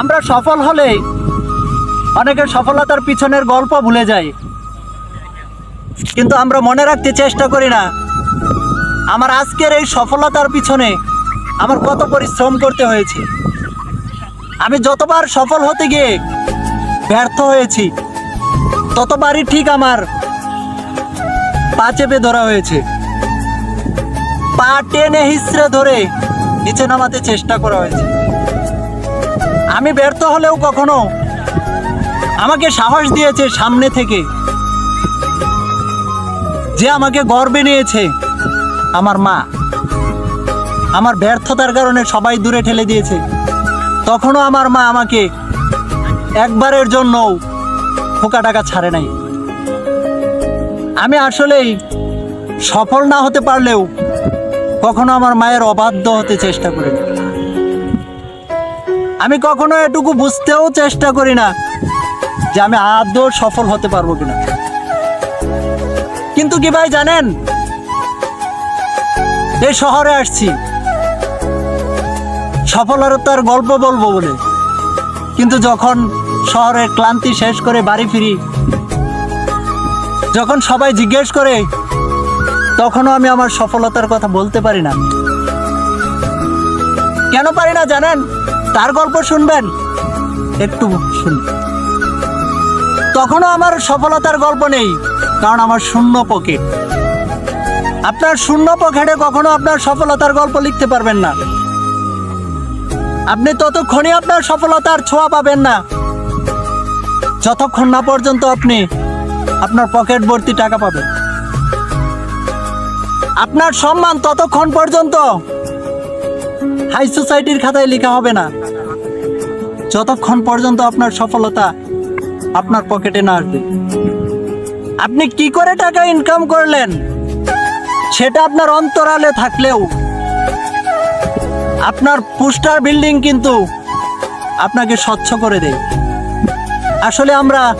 আমরা সফল হলে অনেকে সফলতার পিছনের গল্প ভুলে যাই। কিন্তু আমরা মনে রাখতে চেষ্টা করি না, আমার আজকের এই সফলতার পিছনে আমার কত পরিশ্রম করতে হয়েছে। আমি যতবার সফল হতে গিয়ে ব্যর্থ হয়েছি, ততবারই ঠিক আমার পা চেপে ধরা হয়েছে। পা টেনে হিসড়ে ধরে নিচে নামাতে চেষ্টা করা হয়েছে। আমি ব্যর্থ হলেও কখনো আমাকে সাহস দিয়েছে সামনে থেকে। যে আমাকে গর্বে নিয়েছে আমার মা। আমার ব্যর্থতার কারণে সবাই দূরে ঠেলে দিয়েছে। তখনও আমার মা আমাকে একবারের জন্য ফোকা টাকা ছাড়ে নাই। আমি আসলেই সফল না হতে পারলেও কখনো আমার মায়ের অবাধ্য হতে চেষ্টা করি না। আমি কখনো এটুকু বুঝতেও চেষ্টা করি না যে আমি আদৌ সফল হতে পারব কিনা। কিন্তু কি ভাই জানেন? এই শহরে আসছি। সফলতার গল্প বলব বলে। কিন্তু যখন শহরের ক্লান্তি শেষ করে বাড়ি ফিরি, যখন সবাই জিজ্ঞেস করে, তখনও আমি আমার সফলতার কথা বলতে পারি না। কেন পারি না জানেন? তার গল্প শুনবেন? একটু শুন। তখনও আমার সফলতার গল্প নেই, কারণ আমার শূন্য পকেট। আপনার শূন্য পকেটে কখনো আপনার সফলতার গল্প লিখতে পারবেন না। আপনি ততক্ষণই আপনার সফলতার ছোঁয়া পাবেন না। যতক্ষণ না পর্যন্ত আপনি আপনার পকেট ভর্তি টাকা পাবেন। আপনার সম্মান ততক্ষণ পর্যন্ত হাই সোসাইটির খাতায় লেখা হবে না। যতক্ষণ পর্যন্ত আপনার সফলতা আপনার পকেটে না আসবে। আপনি কি করে টাকা ইনকাম করলেন? সেটা আপনার অন্তরালে থাকলেও। আপনার পোস্টার বিল্ডিং কিন্তু আপনাকে স্বচ্ছ করে দেয়। আসলে আমরা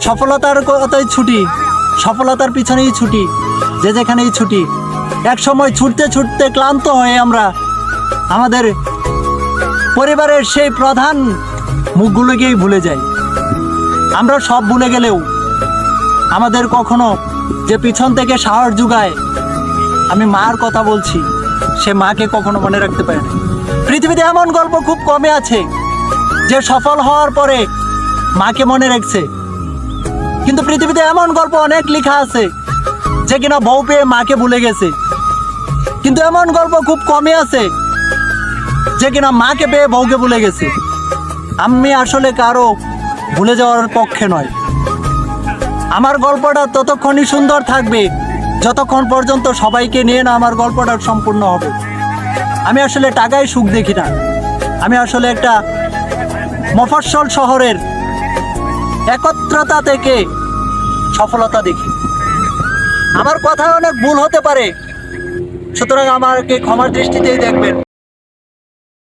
সফলতার কথাই ছুটি, সফলতার পিছনেই ছুটি, যে যেখানেই ছুটি। এক সময় ছুটতে ছুটতে ক্লান্ত হয়ে আমরা আমাদের পরিবারের সেই প্রধান মুখগুলোকেই ভুলে যাই। আমরা সব ভুলে গেলেও আমাদের কখনো যে পিছন থেকে সাহস যোগায়, আমি মার কথা বলছি, সে মাকে কখনো মনে রাখতে পারে না। পৃথিবীতে এমন গল্প খুব কমে আছে, যে সফল হওয়ার পরে মাকে মনে রাখছে। কিন্তু পৃথিবীতে এমন গল্প অনেক লেখা আছে, যে কিনা বউ পেয়ে মাকে ভুলে গেছে। কিন্তু এমন গল্প খুব কমে আছে যে কিনা মাকে পেয়ে বউকে ভুলে গেছে। আমি আসলে কারও ভুলে যাওয়ার পক্ষে নয়। আমার গল্পটা ততক্ষণই সুন্দর থাকবে, যতক্ষণ পর্যন্ত সবাইকে নিয়ে না আমার গল্পটা সম্পূর্ণ হবে। আমি আসলে টাকায় সুখ দেখি না। আমি আসলে একটা মফস্বল শহরের একত্রতা থেকে সফলতা দেখি। আমার কথা অনেক ভুল হতে পারে। সুতরাং আমাকে ক্ষমার দৃষ্টিতেই দেখবেন।